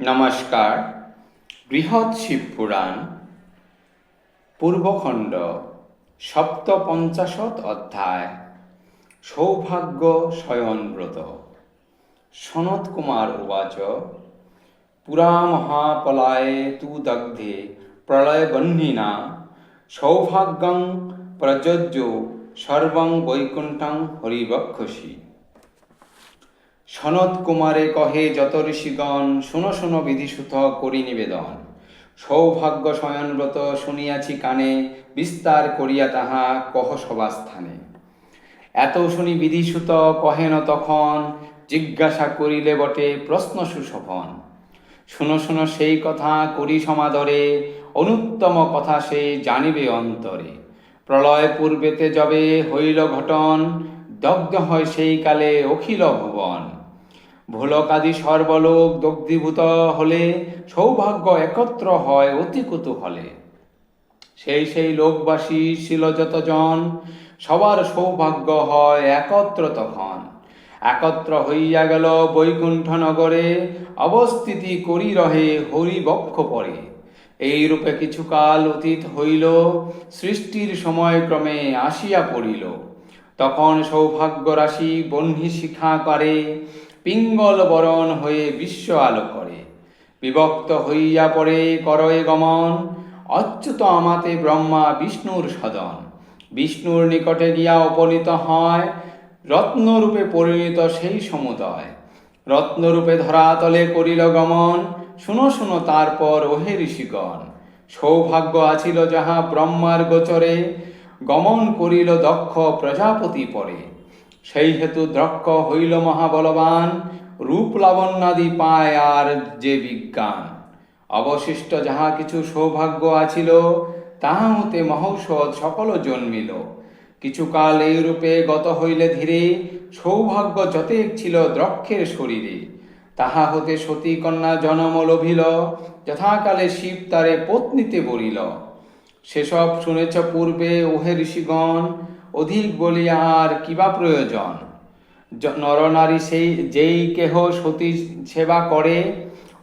নমস্কার, বৃহৎ শিব পুরাণ, পূর্বখণ্ড, সপ্তপঞ্চাশত অধ্যায়, সৌভাগ্য শয়নব্রত। সনত কুমার উবাচ পুরা মহাপলায়ে তু দগ্ধে প্রলয়বহ্নিনা সৌভাগ্যং প্রযোজ্য সর্বং বৈকুণ্ঠং হরিবক্ষসী। সনত কুমারে কহে যত ঋষিগণ, শুনো শুনো বিধিসুত করি নিবেদন। সৌভাগ্য শয়নব্রত শুনিয়াছি কানে, বিস্তার করিয়া তাহা কহ সভাস্থানে। এত শুনি বিধিসুত কহেন তখন, জিজ্ঞাসা করিলে বটে প্রশ্ন সুশোভন। শুনো শুনো সেই কথা করি সমাদরে, অনুত্তম কথা সে জানিবে অন্তরে। প্রলয় পূর্বেতে যবে হইল ঘটন, দগ্ধ হয় সেই কালে অখিল ভুবন। ভোলকাদি সর্বলোক দগ্ধীভূত হলে, সৌভাগ্য একত্র হয় অতি কুতূহলে। সেই সেই লোকবাসী ছিল যতজন সবার সৌভাগ্য হয় একত্র তখন। একত্র হইয়া গেল বৈকুণ্ঠ নগরে অবস্থিতি করি রহে হরি বক্ষ পরে। এই রূপে কিছুকাল অতীত হইল, সৃষ্টির সময়ক্রমে আসিয়া পড়িল। তখন সৌভাগ্য রাশি বহ্নি শিখা করে পিঙ্গল বরণ হয়ে বিশ্ব আলো করে। বিভক্ত হইয়া পড়ে করয়ে গমন, অচ্যুত আমাতে ব্রহ্মা বিষ্ণুর সদন। বিষ্ণুর নিকটে গিয়া উপনীত হয়, রত্নরূপে পরিণত সেই সমুদয়। রত্নরূপে ধরাতলে করিল গমন, শুনো শুনো তারপর ওহে ঋষিগণ। সৌভাগ্য আছিল যাহা ব্রহ্মার গোচরে, গমন করিল দক্ষ প্রজাপতি পরে। সেই হেতু দ্রক্ষ হইল মহাবলবান, রূপ লাবণ্যাদি পায় আর যে বিজ্ঞান। অবশিষ্ট যাহা কিছু সৌভাগ্য আছিল তাহা হতে মহৌষধ সকল জন্মিল। কিছুকাল এই রূপে গত হইলে ধীরে, সৌভাগ্য যতেক ছিল দ্রক্ষের শরীরে। তাহা হতে সতী কন্যা জনম লভিল, যথাকালে শিব তারে পত্নীতে বলিল সেসব শুনেছ পূর্বে, ওহে ঋষিগণ অধিক বলিয়া আর কিবা প্রয়োজন? নরনারী সেই, যেই কেহ সতী সেবা করে,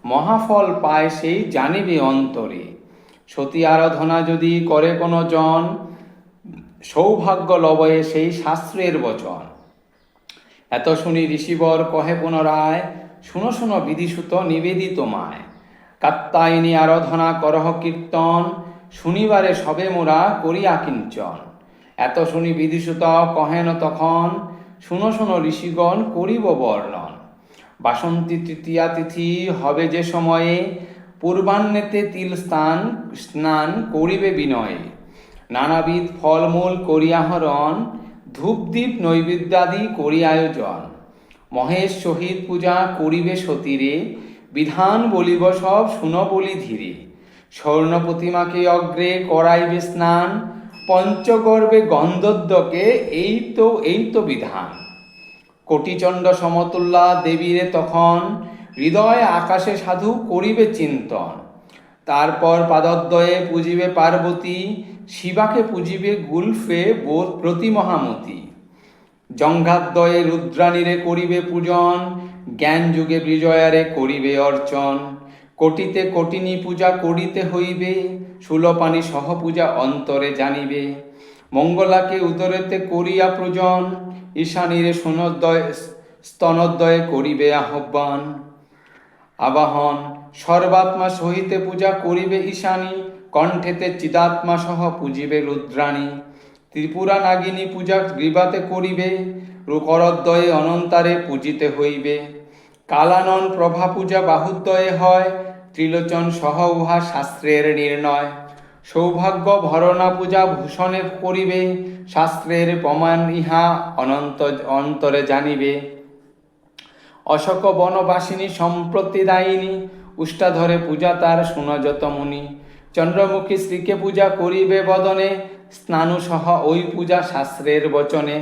মহাফল পায় সেই জানিবে অন্তরে। সতী আরাধনা যদি করে কোনো জন সৌভাগ্য লবয়ে সেই শাস্ত্রের বচন। এত শুনি ঋষিবর কহে পুনরায়, শুনো শুনো বিধিসুত নিবেদিত মায়। কাত্তায়নী আরাধনা করহ কীর্তন, শুনিবারে সবে মোরা করিয়া কিঞ্চন। এত শুনি বিধিসুত কহেন তখন। শুনো শুনো ঋষিগণ, করিব বর্ণন। বাসন্তী তৃতীয়া তিথি হবে যে সময়ে, পূর্বাহ্নেতে তিল স্থান স্নান করিবে বিনয়ে। নানাবিধ ফলমূল করিয়াহরণ ধূপদীপ নৈবেদ্যাদি করি আয়োজন। মহেশ শহীদ পূজা করিবে সতীরে, বিধান বলিব সব, শুন বলি ধীরে। স্বর্ণ প্রতিমাকে অগ্রে করাইবে স্নান পঞ্চগর্বে গন্ধদ্যকে এই তো এই তো বিধান। কোটিচণ্ড সমতুল্লা দেবীরে তখন হৃদয় আকাশে সাধু করিবে চিন্তন। তারপর পাদদ্বয়ে পুজিবে পার্বতী, শিবাকে পুজিবে গুলফে বোধ প্রতি মহামতি। জঙ্ঘাদ্বয়ে রুদ্রাণীরে করিবে পূজন জ্ঞান যুগে বিজয়ারে করিবে অর্চন। কোটিতে কোটিনী পূজা করিতে হইবে সুলপানি সহ পূজা অন্তরে জানিবে, মঙ্গলাকে উদরেতে করিয়া প্রজন ঈশানীরে সোনদ্বয় স্তনোদ্বয়ে করিবে আহ্বান। আবাহন, সর্বাত্মা সহিতে পূজা করিবে ঈশানী, কণ্ঠেতে চিদাত্মা সহ পূজিবে রুদ্রাণী। ত্রিপুরা নাগিনী পূজা গ্রীবাতে করিবে করদ্বয়ে অনন্তারে পূজিতে হইবে। কালানন প্রভা পূজা বাহুদ্বয়ে হয় ত্রিলোচন সহ উহা শাস্ত্রের নির্ণয়। সৌভাগ্য ভরণা পূজা ভূষণে করিবে, শাস্ত্রের প্রমাণ ইহা অনন্ত অন্তরে জানিবে। অশোক বনবাসিনী সম্প্রতিদায়িনী উষ্টাধরে পূজা তার সুনযত মুনি। চন্দ্রমুখী শ্রীকে পূজা করিবে বদনে, স্নানু সহ ওই পূজা শাস্ত্রের বচনে।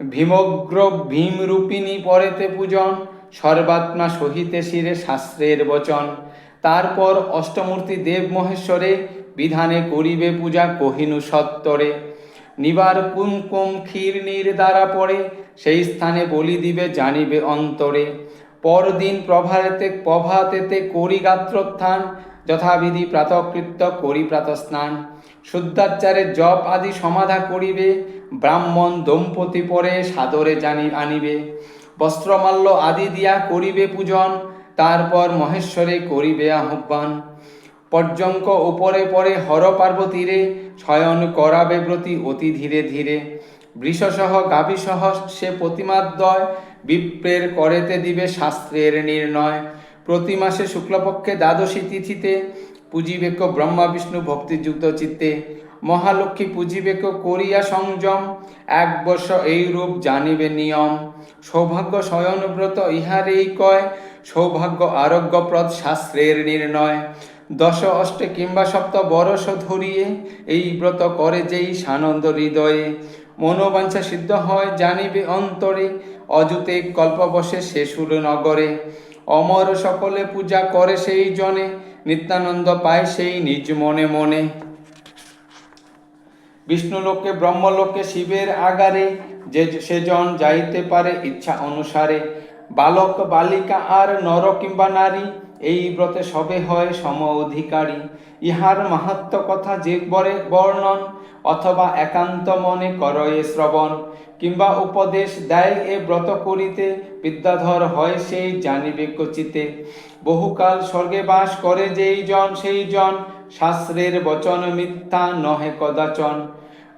ভীমগ্র ভীমরূপিণী পরেতে পূজন, সর্বাত্মা সহিতে শিরে শাস্ত্রের বচন। তারপর অষ্টমূর্তি দেব মহেশ্বরে বিধানে করিবে পূজা কহিনু সত্তরে। নিবার কুমকুম ক্ষীর নীর দ্বারা পড়ে, সেই স্থানে বলি দিবে জানিবে অন্তরে। পরদিন প্রভাতেতে প্রভাতেতে করি গাত্রোত্থান যথাবিধি প্রাতকৃত্য করি প্রাতস্নান শুদ্ধাচারে জপ আদি সমাধা করিবে, ব্রাহ্মণ দম্পতি পরে সাদরে জানি আনিবে। বস্ত্রমাল্য আদি দিয়া করিবে পূজন তারপর মহেশ্বরে করিবে আহ্বান। পর্যঙ্ক উপরে পরে হর পার্বতীরে শয়ন করাবে ব্রতী অতি ধীরে ধীরে। বৃষসহ গাভীসহ সে প্রতিমাদ্বয় বিপ্রের করেতে দিবে শাস্ত্রের নির্ণয়। প্রতি মাসে শুক্লপক্ষে দ্বাদশী তিথিতে পুজিবেক ব্রহ্মা বিষ্ণু ভক্তিযুক্ত চিত্তে। মহালক্ষ্মী পুজিবেক করিয়া সংযম, এক বর্ষ এই রূপ জানিবে নিয়ম। সৌভাগ্য শয়নব্রত ইহারেই কয় সৌভাগ্য আরোগ্যপ্রদ শাস্ত্রের নির্ণয়। দশ অষ্টে কিংবা সপ্ত বরষ ধরিয়ে এই ব্রত করে যেই সানন্দ হৃদয়ে। মনোবাঞ্ছা সিদ্ধ হয়, জানিবে অন্তরে, অযুতে কল্পবশে শেষুর নগরে। অমর সকলে পূজা করে সেই জনে, নিত্যানন্দ পায় সেই নিজ মনে মনে। বিষ্ণুলোকে, ব্রহ্মলোকে শিবের আগারে, যে সেজন যাইতে পারে ইচ্ছা অনুসারে। বালক, বালিকা আর নর কিংবা নারী, এই ব্রতে সবে হয় সম অধিকারী। ইহার মাহাত্ম কথা যে বরে বর্ণন, অথবা একান্ত মনে করয়ে শ্রবণ, কিংবা উপদেশ দেয় এ ব্রত করিতে, বিদ্যাধর হয় সেই জানিবে কচিতে। বহুকাল স্বর্গে বাস করে যেই জন, সেই জন, শাস্ত্রের বচন মিথ্যা নহে কদাচন।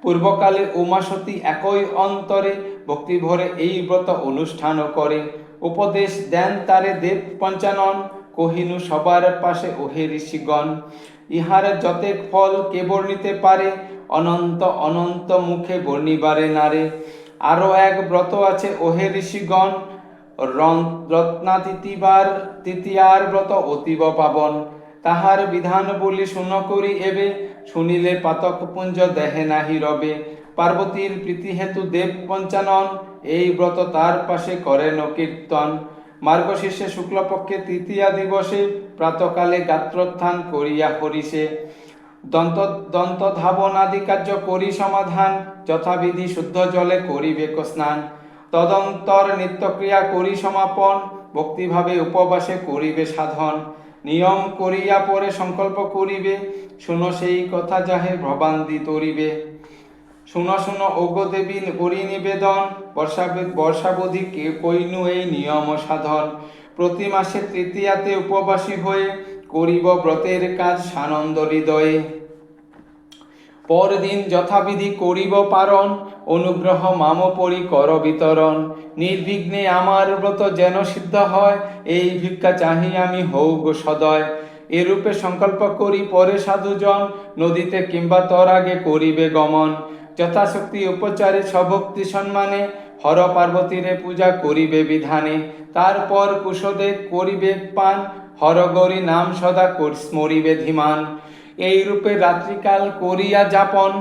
পূর্বকালে উমাসতী একই অন্তরে ভক্তি ভরে এই ব্রত অনুষ্ঠান করে। উপদেশ দেন তারে দেব পঞ্চানন, কহিনু, সবার পাশে ওহে ঋষিগণ, ইহার যতেক ফল কে বর্ণিতে পারে, অনন্ত অনন্ত মুখে বর্ণিবারে নারে। আরও এক ব্রত আছে ওহে ঋষিগণ রত্নাতিথিবার তৃতীয়ার ব্রত অতীব পাবন। তাহার বিধান বলি শুন করি এবে, শুনিলে পাতক পুঞ্জ দেহে নাহি রবে। পার্বতীর প্রীতি হেতু দেব পঞ্চানন, এই ব্রত তার পাশে করেন কীর্তন। মার্গশীর্ষে শুক্লপক্ষে তৃতীয়া দিবসে প্রাতকালে গাত্রোত্থান করিয়া হরিষে। দন্ত দন্ত ধাবন আদি কার্য করি সমাধান, যথাবিধি শুদ্ধ জলে করিবে স্নান তদন্তর নিত্যক্রিয়া করি সমাপন, ভক্তিভাবে উপবাসে করিবে সাধন। নিয়ম করিয়া পরে সংকল্প করিবে, শুনো সেই কথা যাহে ভবান্দি তরিবে। শুনো শুনো, ওগো দেবী, করি নিবেদন। বর্ষা বর্ষাবধি কে কইনু এই নিয়ম সাধন? প্রতি মাসে তৃতীয়াতে উপবাসী হয়ে করিব ব্রতের কাজ সানন্দ হৃদয়ে। পরদিন যথাবিধি করিব পারণ, অনুগ্রহ মাম পরি কর বিতরণ। নির্বিঘ্নে আমার ব্রত যেন সিদ্ধ হয়, এই ভিক্ষা চাহি আমি হৌগ সদয়। এরূপে সংকল্প করি পরে সাধুজন, নদীতে কিংবা তর আগে করিবে গমন। যথাশক্তি উপচারে সভক্তি সম্মানে হর পার্বতীরে পূজা করিবে বিধানে। তারপর কুশদে করিবে পান, হরগৌরী নাম সদা স্মরিবে ধীমান। এই রূপে রাত্রিকাল করিয়া যাপন,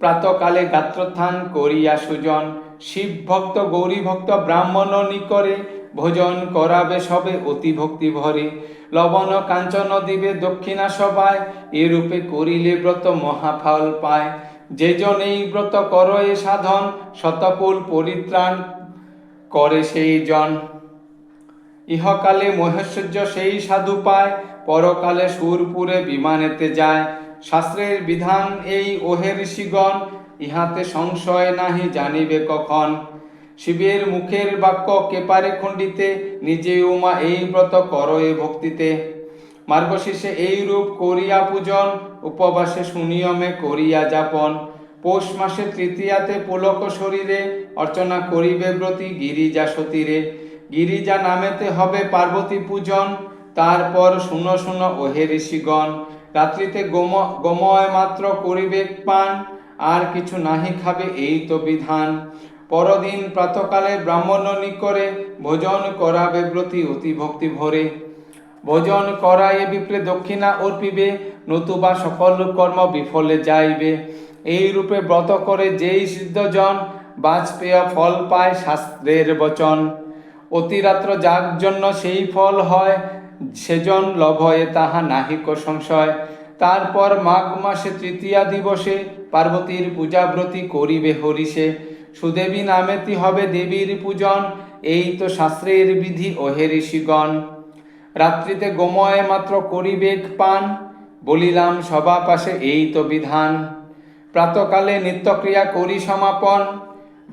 প্রাতকালে গাত্রোত্থান করিয়া সুজন। শিব ভক্ত গৌরী ভক্ত ব্রাহ্মণ নিকরে ভোজন করাবে সবে অতি ভক্তি ভরে। লবণ কাঞ্চন দিবে দক্ষিণা সবাই এরূপে করিলে ব্রত মহাফল পায়। যে জন এই ব্রত কর এ সাধন, শতকুল পরিত্রাণ করে সেই জন। ইহকালে মহেশ্বর্য সেই সাধু পায়, পরকালে সুরপুরে বিমানেতে যায়। শাস্ত্রের বিধান এই ওহে ঋষিগণ ইহাতে সংশয় নাহি জানিবে কখন। শিবের মুখের বাক্য কেপারে খণ্ডিতে, নিজে উমা এই ব্রত করয়ে ভক্তিতে। মার্গশীর্ষে এই রূপ করিয়া পূজন, উপবাসে সুনিয়মে করিয়া যাপন। পৌষ মাসে তৃতীয়াতে পুলক শরীরে অর্চনা করিবে ব্রতী গিরিজা সতীরে। গিরিজা নামেতে হবে পার্বতী পূজন, তারপর শুনো শুনো ওহে ঋষিগণ, রাত্রিতে গোম, গোময় মাত্র করিবে পান, আর কিছু নাহি খাবে এই তো বিধান। পরদিন প্রাতকালে ব্রাহ্মণ নিকরে ভোজন করাবে ব্রতী অতি ভক্তি ভরে। ভোজন করায়ে বিপ্রে দক্ষিণা অর্পিবে, নতুবা সকল কর্ম বিফলে যাইবে। এই রূপে ব্রত করে যেই সিদ্ধজন বাজপেয় ফল পায় শাস্ত্রের বচন। অতিরাত্র যার জন্য সেই ফল হয়, সেজন লভয়ে তাহা নাহিক সংশয়। তারপর মাঘ মাসে তৃতীয়া দিবসে পার্বতীর পূজাব্রতী করিবে হরিষে। সুদেবী নামেতি হবে দেবীর পূজন, এই তো শাস্ত্রের বিধি, ওহে ঋষিগণ। রাত্রিতে গোময় মাত্র করিবেক পান, বলিলাম সবা পাশে এই তো বিধান। প্রাতকালে নিত্যক্রিয়া করি সমাপন,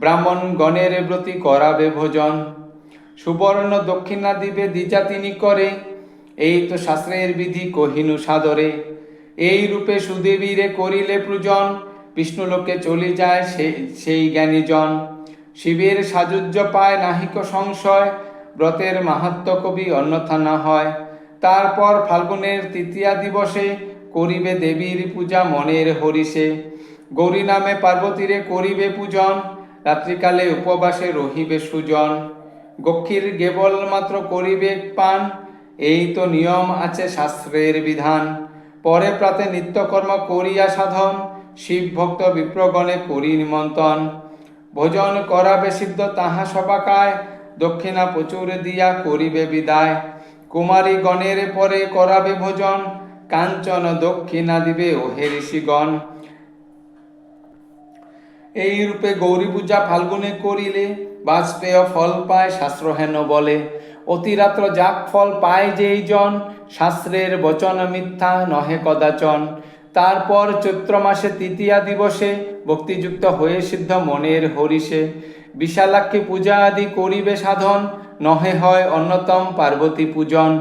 ব্রাহ্মণ গণের ব্রতি করাবে ভোজন। সুবর্ণ দক্ষিণা দিবে দ্বিজা তিনি করে, এই তো শাস্ত্রের বিধি কহিনু সাদরে। এই রূপে সুদেবীরে করিলে পূজন, বিষ্ণুলোকে চলে যায় সেই জ্ঞানীজন। শিবের সাজুজ্য পায় নাহিক সংশয় ব্রতের মাহাত্ম কবি অন্যথা না হয়। তারপর ফাল্গুনের তৃতীয়া দিবসে করিবে দেবীর পূজা মনের হরিষে। গৌরী নামে পার্বতীরে করিবে পূজন, রাত্রিকালে উপবাসে রহিবে সুজন। গক্ষীর কেবল মাত্র করিবে পান, এই তো নিয়ম আছে শাস্ত্রের বিধান। পরে প্রাতে নিত্যকর্ম করিয়া সাধন, শিব ভক্ত বিপ্রগণে করি নিমন্ত্রণ ভোজন করাবে সিদ্ধ তাহা সবাকায় দক্ষিণা প্রচুর দিয়া করিবে বিদায়। কুমারী গণের পরে করাবে ভোজন, কাঞ্চন দক্ষিণা দিবে ওহে ঋষিগণ। এই রূপে গৌরী পূজা ফাল্গুনে করিলে, বাজপেয় ফল পায় শাস্ত্র হেন বলে। অতিরাত্র যাক ফল পায় যেই জন, শাস্ত্রের বচন মিথ্যা নহে কদাচন। তারপর চৈত্র মাসে তৃতীয়া দিবসে ভক্তিযুক্ত হয়ে সিদ্ধ মনের হরিষে। বিশালাক্ষী পূজা আদি করিবে সাধন, নহে হয় অন্যতম পার্বতী পূজন।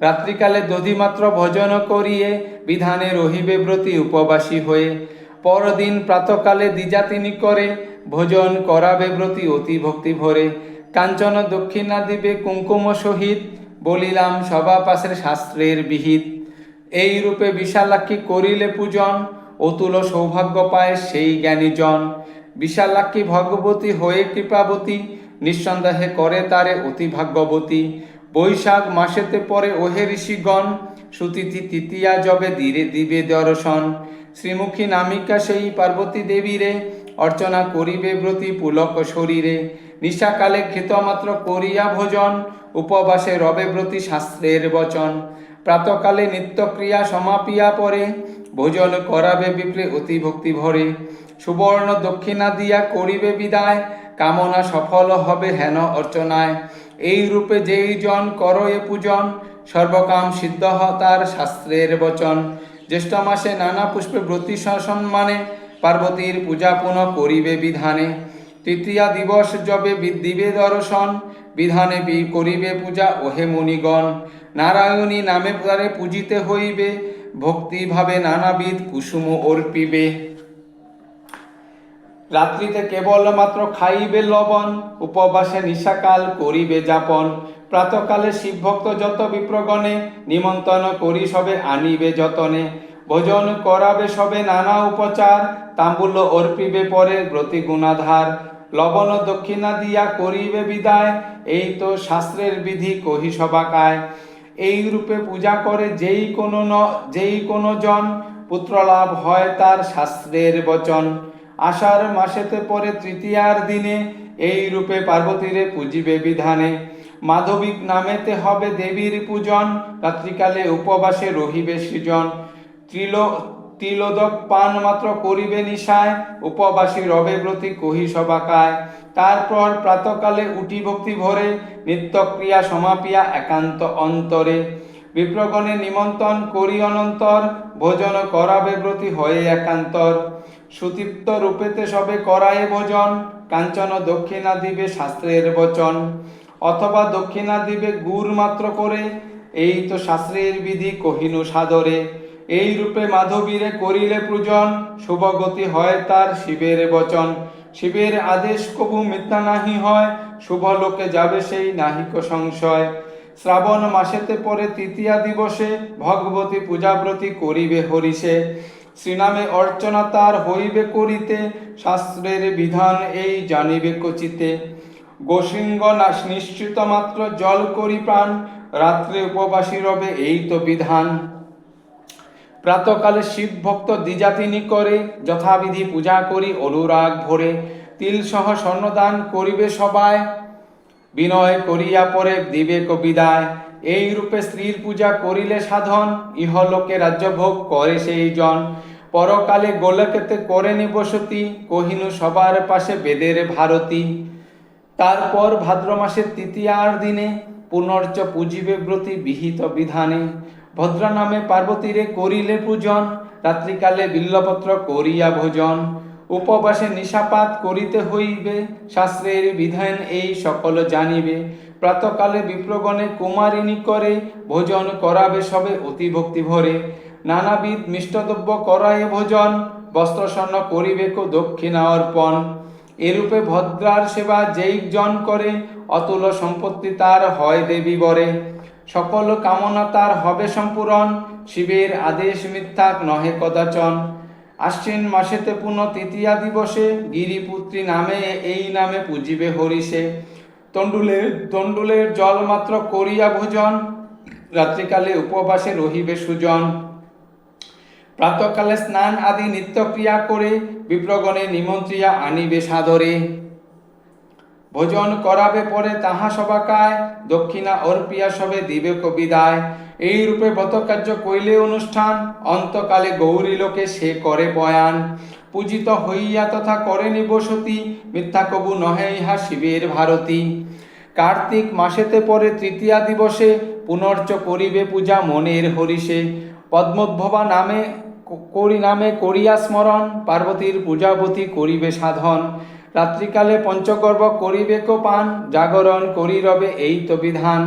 রাত্রিকালে দধিমাত্র ভজন করিয়ে বিধানে রহিবে ব্রতী উপবাসী হয়ে। পরদিন প্রাতকালে দ্বিজাতিনি করে ভোজন করাবে ব্রতী অতি ভক্তি ভরে। কাঞ্চন দক্ষিণা দিবে কুঙ্কুম সহিত, বলিলাম সবা পাশের শাস্ত্রের বিহিত। এই রূপে বিশালাক্ষী করিলে পূজন, অতুল সৌভাগ্য পায় সেই জ্ঞানীজন। বিশালাক্ষী ভগবতী হয়ে কৃপাবতী, নিঃসন্দেহে করে তারে অতি ভাগ্যবতী। বৈশাখ মাসেতে পরে ওহে ঋষিগণ, সুতিথি তৃতীয়া জবে ধীরে দিবে দর্শন। শ্রীমুখী নামিকা সেই পার্বতী দেবীরে, অর্চনা করিবে ব্রতী পুলক শরীরে। নিশাকালে ক্ষেতমাত্র করিয়া ভোজন, উপবাসে রবে ব্রতী শাস্ত্রের বচন। প্রাতকালে নিত্যক্রিয়া সমাপিয়া পরে, ভোজন করাবে বিপ্রে অতি ভক্তি ভরে সুবর্ণ দক্ষিণা দিয়া করিবে বিদায়, কামনা সফল হবে হেন অর্চনায়। এই রূপে যেই জন কর এ পূজন, সর্বকাম সিদ্ধ হ তার শাস্ত্রের বচন। জ্যেষ্ঠ মাসে নানা পুষ্পে ব্রতী সম্মানে, পার্বতীর পূজা পুনঃ করিবে বিধানে। তৃতীয়া দিবস যবে দিবে দর্শন, বিধানে করিবে পূজা, ওহে মুনিগণ। নারায়ণী নামে পূজিতে হইবে, ভক্তিভাবে নানাবিধ কুসুম অর্পিবে। রাত্রিতে কেবলমাত্র খাইবে লবণ, উপবাসে নিশাকাল করিবে যাপন। প্রাতকালে শিবভক্ত যত বিপ্রগণে, নিমন্ত্রণ করি সবে আনিবে যতনে। ভোজন করাবে সবে নানা উপচার, তাম্বুল অর্পিবে পরে ব্রতি গুণাধার। লবণ দক্ষিণা দিয়া করিবে বিদায়, এই তো শাস্ত্রের বিধি কহি সবাকায়। এই রূপে পূজা করে যেই কোনো যেই কোনো জন, পুত্রলাভ হয় তার শাস্ত্রের বচন। আষাঢ় মাসেতে পরে তৃতীয়ার দিনে এই রূপে পার্বতীরে পূজিবে বিধানে। মাধবিক নামেতে হবে দেবীর পূজন, রাত্রিকালে উপবাসে রহিবে সৃজন। ত্রিল তিলোদক পান মাত্র করিবে নিশায়, উপবাসী রবে ব্রতী কহি সবাকায়। তারপর প্রাতকালে উঠি ভক্তি ভরে নিত্যক্রিয়া সমাপিয়া একান্ত অন্তরে। বিপ্রগণে নিমন্ত্রণ করি অনন্তর, ভোজন করাবে ব্রতী হয়ে একান্তর। সুতৃপ্ত রূপেতে সবে করায়ে ভোজন, কাঞ্চন দক্ষিণা দিবে শাস্ত্রের বচন। অথবা দক্ষিণা দিবে গুড় মাত্র করে, এই তো শাস্ত্রের বিধি কহিনু সাদরে। এই রূপে মাধবীরে করিলে পূজন, শুভগতি হয় তার শিবের বচন। শিবের আদেশ কবু মিথ্যা নাহি হয়, শুভ লোকে যাবে সেই নাহিক সংশয়। শ্রাবণ মাসেতে পরে তৃতীয়া দিবসে ভগবতী পূজাব্রতী করিবে হরিষে। শ্রীনামে অর্চনা তার হইবে করিতে, শাস্ত্রের বিধান এই জানিবে কচিতে। গোসিঙ্গ নাশ নিশ্চিত মাত্র জল করি প্রাণ, রাত্রে উপবাসী রবে এই তো বিধান। প্রাতকালে শিব ভক্ত দ্বিজাতিনি করে, যথাবিধি পূজা করি অনুরাগ ভরে। তিল সহ স্বর্ণদান করিবে সবাই বিনয় করিয়া পরে দিবে বিদায় এই রূপে স্ত্রীর পূজা করিলে সাধন, ইহলোকে রাজ্যভোগ করে সেই জন পরকালে গোলকেতে করেনি বসতি কহিনু সবার পাশে বেদের ভারতী। তারপর ভাদ্র মাসের তৃতীয়ার দিনে পুনর্চ পুজিবে ব্রতী বিহিত বিধানে। ভদ্রা নামে পার্বতীরে করিলে পূজন, রাত্রিকালে বিল্লপত্র করিয়া ভোজন। উপবাসে নিশাপাত করিতে হইবে, শাস্ত্রের বিধান এই সকল জানিবে। প্রাতকালে বিপ্রগণে কুমারিনী করে ভোজন করাবে সবে অতি ভক্তি ভরে। নানাবিধ মিষ্টদ্রব্য করায় ভোজন বস্ত্র স্বর্ণ করিবে কো দক্ষিণা অর্পণ। এরূপে ভদ্রার সেবা যেই জন করে, অতুল সম্পত্তি তার হয় দেবী বরে। সকল কামনা তার হবে সম্পূরণ, শিবের আদেশ মিথ্যাক নহে কদাচন। আশ্বিন মাসেতে পুনঃ তৃতীয়া দিবসে গিরিপুত্রী নামে এই নামে পুজিবে হরিষে। তণ্ডুলের তণ্ডুলের জল মাত্র করিয়া ভোজন, রাত্রিকালে উপবাসে রহিবে সুজন। প্রাতকালে স্নান আদি নিত্যক্রিয়া করে বিপ্রগণে নিমন্ত্রিয়া আনিবে সাদরে। ভোজন করাবে পরে তাহা সবাকায়, দক্ষিণা অর্পিয়া সবে দিবে কবিদায়। এই রূপে ব্রতকার্য কইলে অনুষ্ঠান, অন্তকালে গৌরী লোকে সে করে বয়ান। পূজিত হইয়া তথা করে নিবসতি মিথ্যা কবু নহে ইহা শিবের ভারতী। কার্তিক মাসেতে পরে তৃতীয়া দিবসে পুনর্চ করিবে পূজা মনের হরিষে। পদ্মোদ্ভবা নামে করি নামে করিয়া স্মরণ, পার্বতীর পূজাবতী করিবে সাধন। রাত্রিকালে পঞ্চগর্ভ করিবে কো পান, জাগরণ করি রবে এই তো বিধান।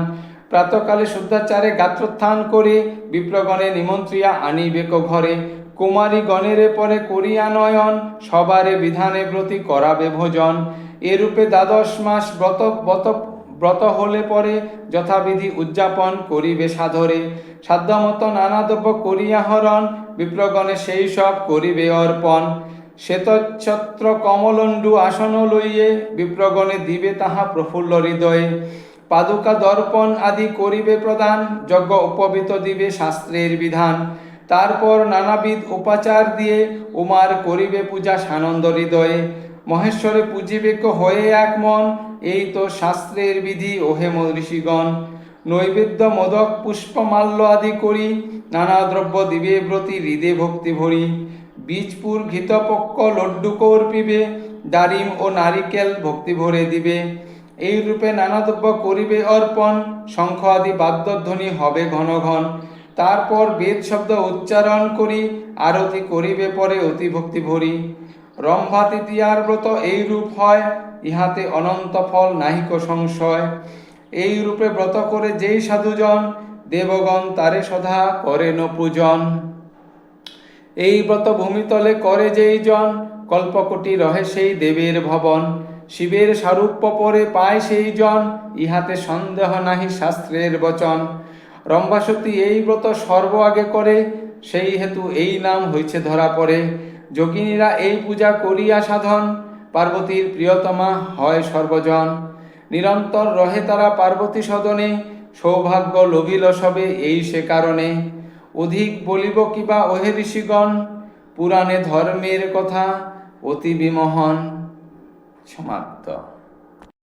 প্রাতকালে শুদ্ধাচারে গাত্রোত্থান করে বিপ্রগণে নিমন্ত্রিয়া আনিবে কো ঘরে। কুমারী গণেরে পরে করিয়া নয়ন, সবারে বিধানে ব্রতী করাবে ভোজন। এরূপে দ্বাদশ মাস ব্রত ব্রত ব্রত হলে পরে যথাবিধি উদযাপন করিবে সাধরে। সাধ্যমতো নানা দ্রব্য করিয়া হরণ বিপ্রগণে সেই সব করিবে অর্পণ। শ্বেতছত্র কমলণ্ডু আসন লইয়ে বিপ্রগণে দিবে তাহা প্রফুল্ল হৃদয়ে। পাদুকা দর্পণ আদি করিবে প্রদান, যজ্ঞ উপবিত দিবে শাস্ত্রের বিধান। তারপর নানাবিধ উপাচার দিয়ে উমার করিবে পূজা সানন্দ হৃদয়ে। মহেশ্বরে পুজিবে হয়ে এক মন, এই তো শাস্ত্রের বিধি, ওহে ঋষিগণ নৈবেদ্য মোদক পুষ্পমাল্য আদি করি, নানা দ্রব্য দিবে ব্রতি হৃদে ভক্তি ভরি। বীজপুর ঘিতপক্ষ লড্ডু কর্পিবে দারিম ও নারিকেল ভক্তি ভরে দিবে। এই রূপে নানা দ্রব্য করিবে অর্পণ, শঙ্খ আদি বাদ্যধ্বনি হবে ঘন ঘন। তারপর বেদ শব্দ উচ্চারণ করি, আরতি করিবে পরে অতি ভক্তি ভরি। রম্ভা তৃতীয়ার ব্রত এই রূপ হয়, ইহাতে অনন্ত ফল নাহিক সংশয়। এই রূপে ব্রত করে যেই সাধুজন, দেবগণ তারে সদা করেন পূজন। এই ব্রত ভূমিতলে করে যেই জন, কল্পকটি রহে সেই দেবের ভবন। শিবের স্বরূপ পরে পায় সেই জন, ইহাতে সন্দেহ নাহি শাস্ত্রের বচন। রম্ভাসতী এই ব্রত সর্ব আগে করে, সেই হেতু এই নাম হইছে ধরা পড়ে। যোগিনীরা এই পূজা করিয়া সাধন, পার্বতীর প্রিয়তমা হয় সর্বজন। নিরন্তর রহে তারা পার্বতী সদনে, সৌভাগ্য লোভিল সবে এই সে কারণে। অধিক বলিব কিবা ওহে ঋষিগণ? পুরাণে ধর্মের কথা অতি বিমোহন। সমাপ্ত।